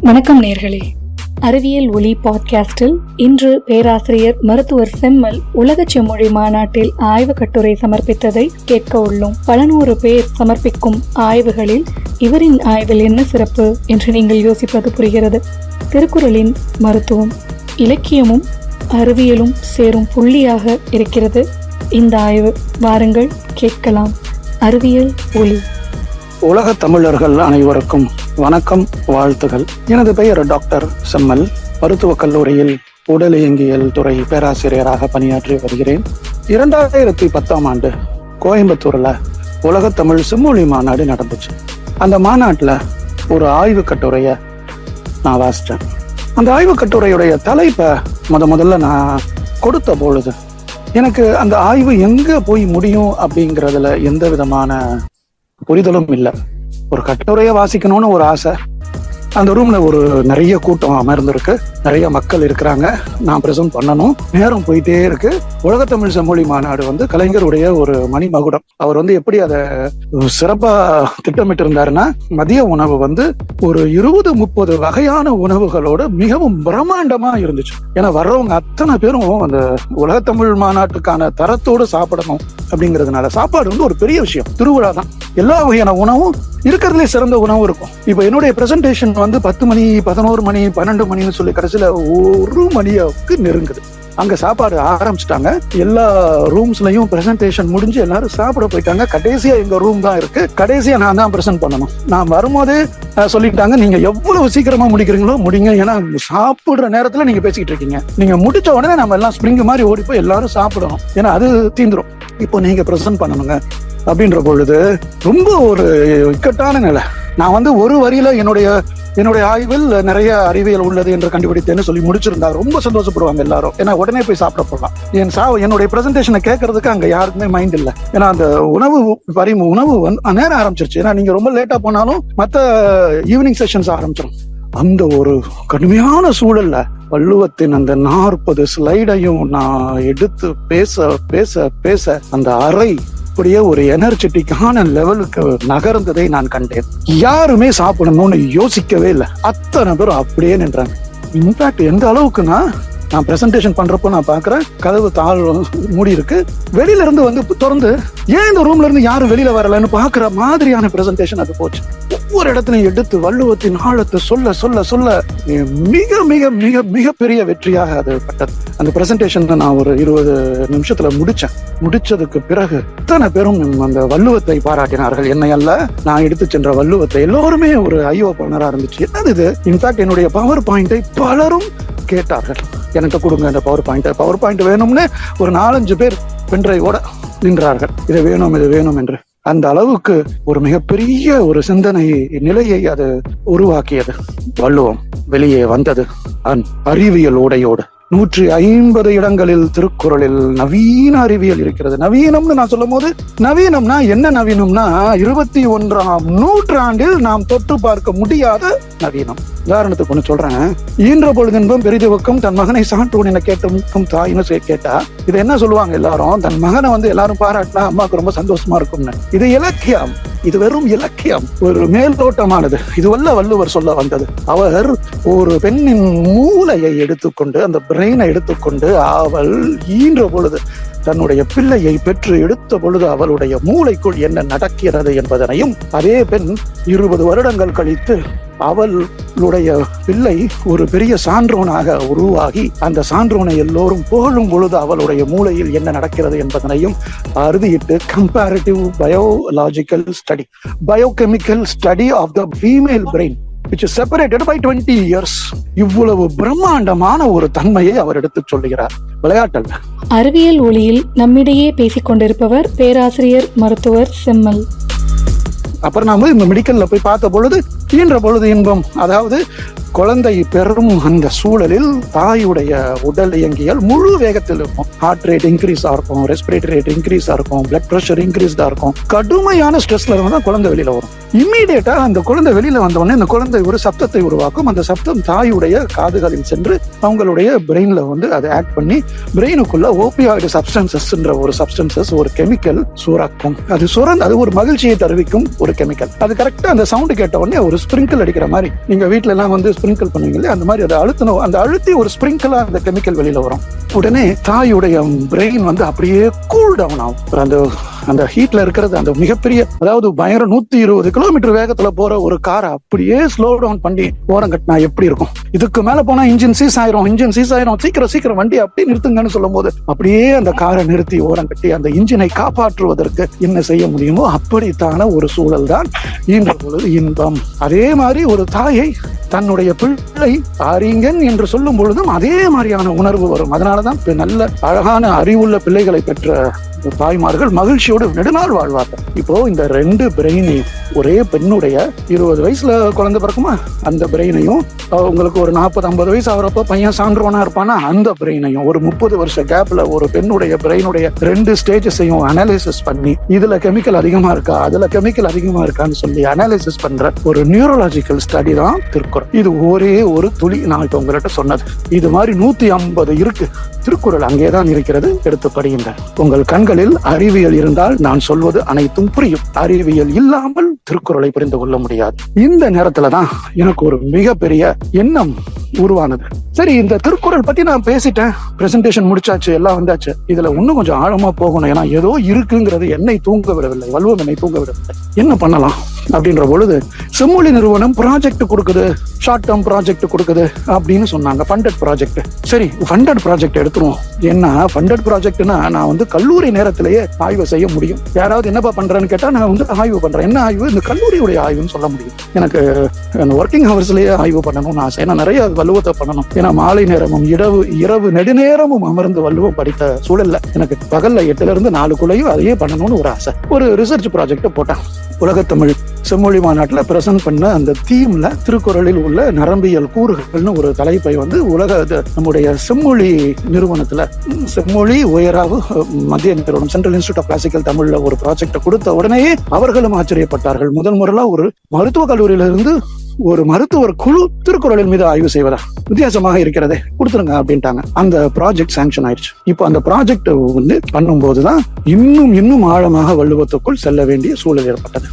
வணக்கம் நேர்களே. அறிவியல் ஒலி பாட்காஸ்டில் இன்று பேராசிரியர் மருத்துவர் செம்மல் உலக செம்மொழி மாநாட்டில் ஆய்வு கட்டுரை சமர்ப்பித்ததை கேட்க உள்ளோம். பல நூறு பேர் சமர்ப்பிக்கும் ஆய்வுகளில் இவரின் ஆய்வில் என்ன சிறப்பு என்று நீங்கள் யோசிப்பது புரிகிறது. திருக்குறளின் மருத்துவம் இலக்கியமும் அறிவியலும் சேரும் புள்ளியாக இருக்கிறது. இந்த ஆய்வு வாருங்கள் கேட்கலாம். அறிவியல் ஒளி உலக தமிழர்கள் அனைவருக்கும் வணக்கம் வாழ்த்துகள். எனது பெயர் டாக்டர் செம்மல். மருத்துவக் கல்லூரியில் உடல் இயங்கியல் துறை பேராசிரியராக பணியாற்றி வருகிறேன். இரண்டாயிரத்தி பத்தாம் ஆண்டு கோயம்புத்தூர்ல உலக தமிழ் செம்மொழி மாநாடு நடந்துச்சு. அந்த மாநாட்டில் ஒரு ஆய்வு கட்டுரைய நான் வாசித்தேன் அந்த ஆய்வு கட்டுரையுடைய தலைப்பை முத முதல்ல நான் கொடுத்த பொழுது எனக்கு அந்த ஆய்வு எங்க போய் முடியும் அப்படிங்கறதுல எந்த விதமான புரிதலும் இல்லை. ஒரு கட்டுரையை வாசிக்கணும்னு ஒரு ஆசை. அந்த ரூம்ல ஒரு நிறைய கூட்டம் அமர்ந்திருக்கு. நிறைய மக்கள் இருக்கிறாங்க. நான் பிரசன்ட் பண்ணணும். நேரம் போயிட்டே இருக்கு. உலகத்தமிழ் செம்மொழி மாநாடு வந்து கலைஞருடைய ஒரு மணிமகுடம். அவர் வந்து எப்படி அதை சிறப்பா திட்டமிட்டு இருந்தாருன்னா மதிய உணவு வந்து ஒரு இருபது முப்பது வகையான உணவுகளோட மிகவும் பிரம்மாண்டமா இருந்துச்சு. ஏன்னா வர்றவங்க அத்தனை பேரும் அந்த உலகத்தமிழ் மாநாட்டுக்கான தரத்தோடு சாப்பிடணும் அப்படிங்கிறதுனால சாப்பாடு வந்து ஒரு பெரிய விஷயம். திருவிழா தான் எல்லா வகையான உணவும் இருக்கிறதுலே சிறந்த உணவு இருக்கும். இப்போ என்னுடைய பிரசன்டேஷன் வந்து பத்து மணி பதினோரு மணி பன்னெண்டு மணின்னு சொல்லி கடைசியில் ஒரு மணியாவுக்கு நெருங்குது. அங்கே சாப்பாடு ஆரம்பிச்சிட்டாங்க. எல்லா ரூம்ஸ்லையும் ப்ரெசன்டேஷன் முடிஞ்சு எல்லாரும் சாப்பிட போயிட்டாங்க. கடைசியாக எங்கள் ரூம் தான் இருக்கு. கடைசியாக நான் தான் ப்ரெசென்ட் பண்ணணும். நான் வரும்போதே சொல்லிட்டாங்க நீங்கள் எவ்வளவு சீக்கிரமாக முடிக்கிறீங்களோ முடிங்க. ஏன்னா சாப்பிட்ற நேரத்தில் நீங்கள் பேசிக்கிட்டு இருக்கீங்க. நீங்கள் முடிச்ச உடனே நம்ம எல்லாம் ஸ்ப்ரிங் மாதிரி ஓடி போய் எல்லாரும் சாப்பிடணும். ஏன்னா அது தீந்துரும். இப்போ நீங்கள் ப்ரெசென்ட் பண்ணணுங்க. அப்படின்ற பொழுது ரொம்ப ஒரு இக்கட்டான நிலை. நான் வந்து ஒரு வரியில என்னுடைய என்னுடைய ஆய்வில் நிறைய அறிவியல் உள்ளது என்று கண்டுபிடித்தேன்னு சொல்லி முடிச்சிருந்தா ரொம்ப சந்தோஷப்படுவாங்க எல்லாரும். ஏன்னா உடனே போய் சாப்பிட போகலாம் என் சா என்னுடைய பிரசன்டேஷனை கேட்கறதுக்கு அங்க யாருக்குமே மைண்ட் இல்லை. ஏன்னா அந்த உணவு வரி உணவு வந்து நேரம் ஆரம்பிச்சிருச்சு. ஏன்னா நீங்க ரொம்ப லேட்டா போனாலும் மற்ற ஈவினிங் செஷன்ஸ் ஆரம்பிச்சிடும் அந்த ஒரு கடுமையான சூழல்ல வள்ளுவத்தின் அந்த நாற்பது ஸ்லைடையும் நான் எடுத்து பேச பேச பேச அந்த அறை அப்படியே ஒரு எனர்ஜெட்டிக்கான லெவலுக்கு நகர்ந்ததை நான் கண்டேன். யாருமே சாப்பிடணும்னு யோசிக்கவே இல்லை. அத்தனை பேரும் அப்படியே நின்றாங்க. இன்ஃபேக்ட் எந்த அளவுக்குன்னா நான் ப்ரெசன்டேஷன் பண்றப்போ நான் பாக்குறேன் கதவு தாழ் மூடி இருக்கு. வெளியில இருந்து வந்து திறந்து ஏன் இந்த ரூம்ல இருந்து யாரும் வெளியில வரலன்னு பாக்குற மாதிரியான ப்ரெசன்டேஷன் அது போச்சு. ஒவ்வொரு இடத்துலையும் எடுத்து வள்ளுவத்தின் ஆழத்தை சொல்ல சொல்ல சொல்ல மிக மிக மிக மிகப்பெரிய வெற்றியாக அது பட்டது. அந்த பிரசன்டேஷன் நான் ஒரு இருபது நிமிஷத்துல முடிச்சேன். முடிச்சதுக்கு பிறகு இத்தனை பேரும் அந்த வள்ளுவத்தை பாராட்டினார்கள். என்னை அல்ல நான் எடுத்து சென்ற வள்ளுவத்தை எல்லோருமே ஒரு ஐயோ பண்ணரா இருந்துச்சு. என்னது இது? இன்ஃபேக்ட் என்னுடைய பவர் பாயிண்டை பலரும் கேட்டார்கள். எனக்கு கொடுங்க அந்த பவர் பாயிண்ட் பவர் பாயிண்ட் வேணும்னு ஒரு நாலஞ்சு பேர் பென்ட்ரைவோட நின்றார்கள். இது வேணும் இது வேணும் என்று. அந்த அளவுக்கு ஒரு மிகப்பெரிய ஒரு சிந்தனை நிலையை அது உருவாக்கியது. வள்ளுவம் வெளியே வந்தது. அறிவியல் உடையோடு. நூற்றி ஐம்பது இடங்களில் திருக்குறளில் நவீன அறிவியல் இருக்கிறது. நவீனம்னு நான் சொல்லும் போது நவீனம்னா என்ன நவீனம்னா இருபத்தி ஒன்றாம் நூற்றாண்டில் நாம் தொட்டு பார்க்க முடியாத நவீனம். உதாரணத்துக்கு ஒண்ணு சொல்றேன். ஈன்ற பொழுதின்பம் பெரிதுவக்கம் தன் மகனை சான்றோன் என கேட்டும் தாயின்னு சொல்லி கேட்டா இது என்ன சொல்லுவாங்க எல்லாரும்? தன் மகனை வந்து எல்லாரும் பாராட்டினா அம்மாவுக்கு ரொம்ப சந்தோஷமா இருக்கும்னு. இது இலக்கியம். இது வெறும் இலக்கியம். ஒரு மேல்தோட்டமானது. இது வல்ல வள்ளுவர் சொல்ல வந்தது. அவர் ஒரு பெண்ணின் மூளையை எடுத்துக்கொண்டு அந்த பிரெயினை எடுத்துக்கொண்டு அவள் ஈன்ற பொழுது தன்னுடைய பிள்ளையை பெற்று எடுத்த பொழுது அவளுடைய மூளைக்குள் என்ன நடக்கிறது என்பதனையும் அதே பெண் இருபது வருடங்கள் கழித்து அவளுடைய பிள்ளை ஒரு பெரிய சான்றோனாக உருவாகி அந்த சான்றோனை எல்லோரும் புகழும் பொழுது அவளுடைய மூளையில் என்ன நடக்கிறது என்பதனையும் அறுதியிட்டு comparative biological study biochemical study of the female brain which is separated by 20 years. இவ்வளவு பிரம்மாண்டமான ஒரு தன்மையை அவர் எடுத்துச் சொல்லுகிறார். விளையாட்டல்ல அறிவியல் ஒளியில் நம்மிடையே பேசிக் கொண்டிருப்பவர் பேராசிரியர் மருத்துவர் செம்மல். அப்புறம் நான் இந்த மெடிக்கல்ல போய் பார்த்த பொழுது ஈன்ற பொழுது இன்பம். அதாவது குழந்தை பெறும் அந்த சூழலில் தாயுடைய உடல் இயங்கியல் முழு வேகத்தில் இருக்கும். ஹார்ட் ரேட் இன்க்ரீஸாக இருக்கும் ரெஸ்பிரேட்டரி ரேட் இன்க்ரீஸாக இருக்கும் பிளட் ப்ரெஷர் இன்க்ரீஸ்டா இருக்கும். கடுமையான ஸ்ட்ரெஸ்ல இருந்து தான் குழந்தை வெளியில வரும். இம்மீடியட்டா அந்த குழந்தை வெளியில வந்த உடனே அந்த குழந்தை ஒரு சப்தத்தை உருவாக்கும். அந்த சப்தம் தாயுடைய காதுகளில் சென்று அவங்களுடைய பிரெயின்ல வந்து அதை ஆக்ட் பண்ணி பிரெயினுக்குள்ள ஓபியாய்டு சப்ஸ்டன்சஸ்ன்ற ஒரு சப்ஸ்டன்சஸ் ஒரு கெமிக்கல் சுரக்கும் அது சுரந்து அது ஒரு மகிழ்ச்சியை தெரிவிக்கும் ஒரு கெமிக்கல் அது கரெக்டா அந்த சவுண்ட் கேட்ட உடனே ஒரு ஸ்பிரிங்கிள் அடிக்கிற மாதிரி. நீங்க வீட்டுல எல்லாம் வந்து ஸ்ப்ரிங்கிள் பண்ணுவீங்களே அந்த மாதிரி அதை அழுத்தணும் அந்த அழுத்தி ஒரு ஸ்ப்ரிங்கிளாக அந்த கெமிக்கல் வெளியில் வரும். உடனே தாயுடைய பிரெயின் வந்து அப்படியே கூல் டவுன் ஆகும். அந்த அந்த ஹீட்ல இருக்கிறது அந்த மிகப்பெரிய அதாவது பயங்கர நூத்தி இருபது கிலோமீட்டர் வேகத்துல போற ஒரு காரை அப்படியே ஸ்லோ டவுன் பண்ணி ஓரம் கட்டினா எப்படி இருக்கும்? இதுக்கு மேல போனா இன்ஜின் சீஸ் ஆயிரும் இன்ஜின் சீஸ் ஆயிரும் சீக்கிரம் சீக்கிரம் வண்டி அப்படியே நிறுத்துங்கன்னு சொல்லும் போது அப்படியே அந்த காரை நிறுத்தி ஓரம் கட்டி அந்த இன்ஜினை காப்பாற்றுவதற்கு என்ன செய்ய முடியுமோ அப்படித்தான ஒரு சூழல் தான் ஈன்ற பொழுது இன்பம். அதே மாதிரி ஒரு தாயை தன்னுடைய பிள்ளை அறிஞன் என்று சொல்லும் பொழுதும் அதே மாதிரியான உணர்வு வரும். அதனாலதான் நல்ல அழகான அறிவுள்ள பிள்ளைகளை பெற்ற தாய்மார்கள் மகிழ்ச்சியோடு நெடுநாள் வாழ்வார்கள். இப்போ இந்த ரெண்டு பிரெயினையும் ஒரே பெண்ணுடைய இருபது வயசுல குழந்தை பிறக்குமா? அந்த பிரெயினையும் உங்களுக்கு ஒரு நாற்பது ஐம்பது வயசு ஆகிறப்ப பையன் சான்றோனா இருப்பானா? அந்த பிரெயினையும் ஒரு முப்பது வருஷ கேப்ல ஒரு பெண்ணுடைய பிரெயினுடைய ரெண்டு ஸ்டேஜஸையும் அனாலிசிஸ் பண்ணி இதுல கெமிக்கல் அதிகமா இருக்கா? அதுல கெமிக்கல் அதிகமா இருக்கான்னு சொல்லி அனாலிசிஸ் பண்ற ஒரு நியூரலாஜிக்கல் ஸ்டடி தான் திருக்குறள். இது ஒரே ஒரு துளி நான் இப்ப உங்கள்கிட்ட சொன்னது. இது மாதிரி நூத்தி ஐம்பது இருக்கு. திருக்குறள் அங்கேதான் இருக்கிறது. எடுத்து படியுங்க உங்கள் உங்களில் அறிவியல் இருந்தால் நான் சொல்வது அனைத்தும் புரியும். அறிவியல் இல்லாமல் திருக்குறளை புரிந்து கொள்ள முடியாது. இந்த நேரத்துல தான் எனக்கு ஒரு மிகப்பெரிய எண்ணம் உருவானது. சரி இந்த திருக்குறள் பத்தி நான் பேசிட்டேன். பிரசன்டேஷன் முடிச்சாச்சு எல்லாம் வந்தாச்சு. இதுல இன்னும் கொஞ்சம் ஆழமா போகணும். ஏன்னா ஏதோ இருக்குங்கிறது என்னை தூங்க விடவில்லை. வல்வம் என்னை தூங்க விடவில்லை. என்ன பண்ணலாம் அப்படின்ற பொழுது செம்மொழி நிறுவனம் ப்ராஜெக்ட் கொடுக்குது. ஷார்ட் டேர்ம் ப்ராஜெக்ட் கொடுக்குது அப்படின்னு சொன்னாங்க. ஃபண்டட் ப்ராஜெக்ட் சரி ஃபண்டட் ப்ராஜெக்ட் எடுத்துருவோம். என்ன ஃபண்டட் ப்ராஜெக்ட்னா நான் வந்து கல்லூரி நேரத்திலேயே ஆய்வு செய்ய முடியும். யாராவது என்னப்பா பண்றேன்னு கேட்டால் நான் வந்து ஆய்வு பண்றேன். என்ன ஆய்வு? இந்த கல்லூரியுடைய ஆய்வுன்னு சொல்ல முடியும். எனக்கு அந்த ஒர்க்கிங் ஹவர்ஸ்லயே ஆய்வு பண்ணணும்னு ஆசை. ஏன்னா நிறைய வல்லுவத்தை பண்ணணும். ஏன்னா மாலை நேரமும் இரவு இரவு நெடுநேரமும் அமர்ந்து வல்லுவம் படித்த சூழல்ல எனக்கு பகல்ல எட்டுல இருந்து நாலுக்குள்ளேயும் அதையே பண்ணணும்னு ஒரு ஆசை. ஒரு ரிசர்ச் ப்ராஜெக்ட் போட்டேன். உலகத்தமிழ் செம்மொழி மாநாட்டில் பிரசன்ட் பண்ண அந்த தீம்ல திருக்குறளில் உள்ள நரம்பியல் கூறுகள்னு ஒரு தலைப்பை வந்து உலக நம்முடைய செம்மொழி நிறுவனத்துல செம்மொழி உயராவு மத்திய நிறுவனம் சென்ட்ரல் இன்ஸ்டியூட் ஆஃப் கிளாசிக்கல் தமிழ்ல ஒரு ப்ராஜெக்ட் கொடுத்த உடனேயே அவர்களும் ஆச்சரியப்பட்டார்கள். முதல் முறையில் ஒரு மருத்துவக் கல்லூரியிலிருந்து ஒரு மருத்துவர் குழு திருக்குறளின் மீது ஆய்வு செய்வதா? வித்தியாசமாக இருக்கிறதே. கொடுத்துருங்க அப்படின்ட்டாங்க. அந்த ப்ராஜெக்ட் சாங்ஷன் ஆயிடுச்சு. இப்போ அந்த ப்ராஜெக்ட் வந்து பண்ணும்போதுதான் இன்னும் இன்னும் ஆழமாக வள்ளுவத்துக்குள் செல்ல வேண்டிய சூழல் ஏற்பட்டது.